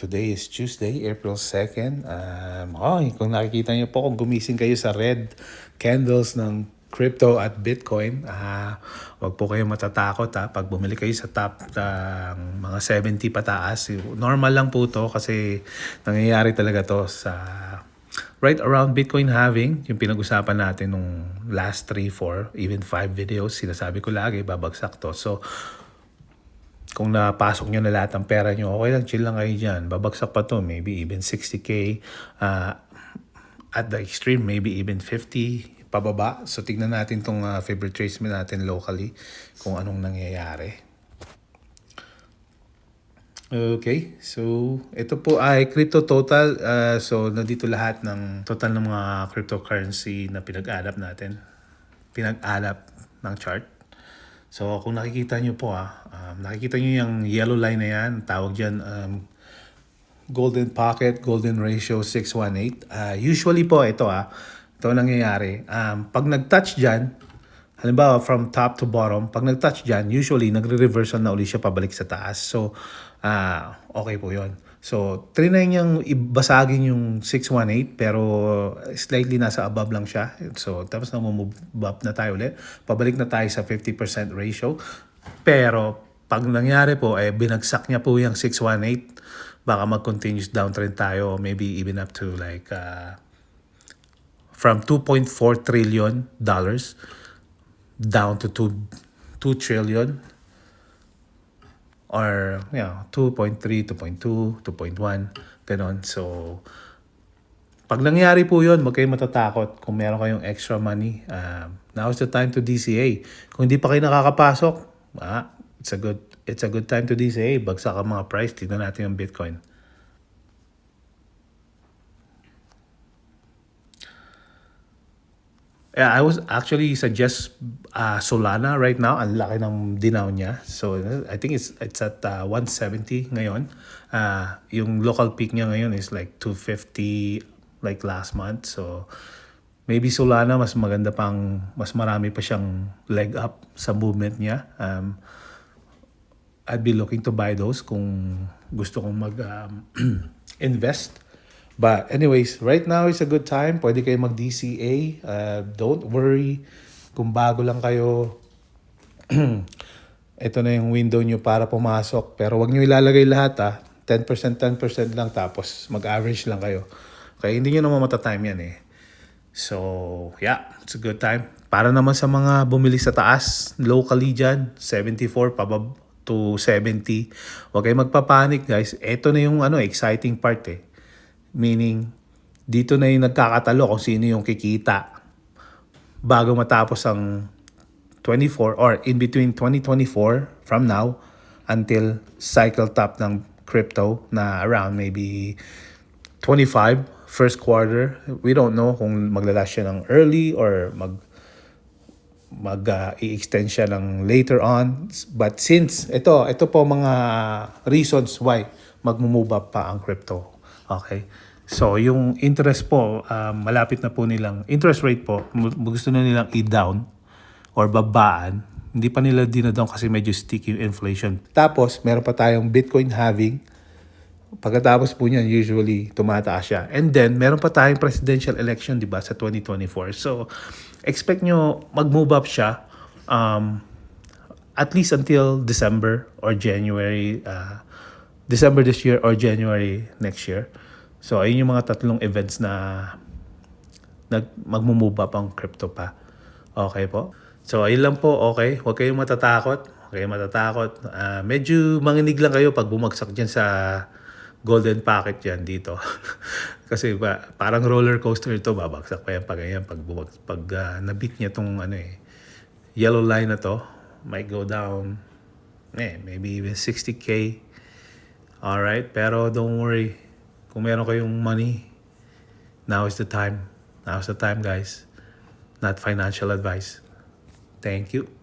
Today is Tuesday, April 2nd. Um, oh, kung nakikita niyo po, kung gumising kayo sa red candles ng crypto at Bitcoin, ah, wag po kayo matatakot ha. Pag bumili kayo sa top ng mga 70 pataas, normal lang po to kasi nangyayari talaga to sa right around Bitcoin halving, yung pinag-usapan natin nung last 3, 4, even 5 videos, sinasabi ko lagi, babagsak to. So, kung napasok nyo na lahat ng pera nyo, okay lang, chill lang kayo dyan. Babagsak pa to, maybe even 60k. Uh, at the extreme, maybe even 50 pababa. So, tignan natin tong uh, favorite tracement natin locally kung anong nangyayari. Okay, so ito po ay crypto total. Uh, so, nandito lahat ng total ng mga cryptocurrency na pinag-alap natin. Pinag-alap ng chart. So kung nakikita nyo po ah, um, nakikita nyo yung yellow line na yan, tawag dyan um, golden pocket, golden ratio 618. Uh, usually po ito ah, ito nangyayari. Um, pag nag-touch dyan, halimbawa from top to bottom, pag nag-touch dyan, usually nagre-reversal na uli siya pabalik sa taas. So uh, okay po yon So, trinay niyang ibasagin yung 618 pero slightly nasa above lang siya. So, tapos na move up na tayo ulit. Pabalik na tayo sa 50% ratio. Pero, pag nangyari po, eh, binagsak niya po yung 618, baka mag-continuous downtrend tayo, maybe even up to like uh, from 2.4 trillion dollars down to 2, 2 trillion or you know, 2.3, 2.2, 2.1, ganon. So, pag nangyari po yun, huwag kayong matatakot kung meron kayong extra money. Uh, now's the time to DCA. Kung hindi pa kayo nakakapasok, ah, it's a good it's a good time to DCA. Bagsak ang mga price. Tignan natin yung Bitcoin. Yeah, I was actually suggest uh, Solana right now. Ang laki ng dinaw niya. So, I think it's it's at uh, 170 ngayon. Uh, yung local peak niya ngayon is like 250 like last month. So, maybe Solana mas maganda pang mas marami pa siyang leg up sa movement niya. Um, I'd be looking to buy those kung gusto kong mag um, invest. But anyways, right now is a good time. Pwede kayo mag-DCA. Uh, don't worry kung bago lang kayo. ito na yung window nyo para pumasok. Pero wag nyo ilalagay lahat ah. 10%, 10% lang tapos mag-average lang kayo. Okay, hindi nyo naman matatime yan eh. So, yeah, it's a good time. Para naman sa mga bumili sa taas, locally dyan, 74 pabab to 70. Huwag kayo magpapanik guys. Ito na yung ano, exciting part eh Meaning, dito na yung nagkakatalo kung sino yung kikita bago matapos ang 24 or in between 2024 from now until cycle top ng crypto na around maybe 25 first quarter. We don't know kung maglalas siya ng early or mag mag uh, i-extend siya ng later on. But since ito, ito po mga reasons why mag-move up pa ang crypto. Okay? So, yung interest po, um, malapit na po nilang, interest rate po, gusto na nilang i-down or babaan. Hindi pa nila dinadown kasi medyo sticky yung inflation. Tapos, meron pa tayong Bitcoin halving. Pagkatapos po niyan, usually tumataas siya. And then, meron pa tayong presidential election, di ba, sa 2024. So, expect nyo mag-move up siya um, at least until December or January uh, December this year or January next year. So, ayun yung mga tatlong events na nag magmo-move up ang crypto pa. Okay po? So, ayun lang po. Okay. Huwag kayong matatakot. Huwag kayong matatakot. Uh, medyo manginig lang kayo pag bumagsak dyan sa golden packet dyan dito. Kasi ba, parang roller coaster ito. Babagsak pa yan pag ganyan. Pag, bumag, pag uh, nabit niya tong ano eh, yellow line na to, might go down eh, maybe even 60k Alright, pero don't worry. Kung meron kayong money, now is the time. Now is the time, guys. Not financial advice. Thank you.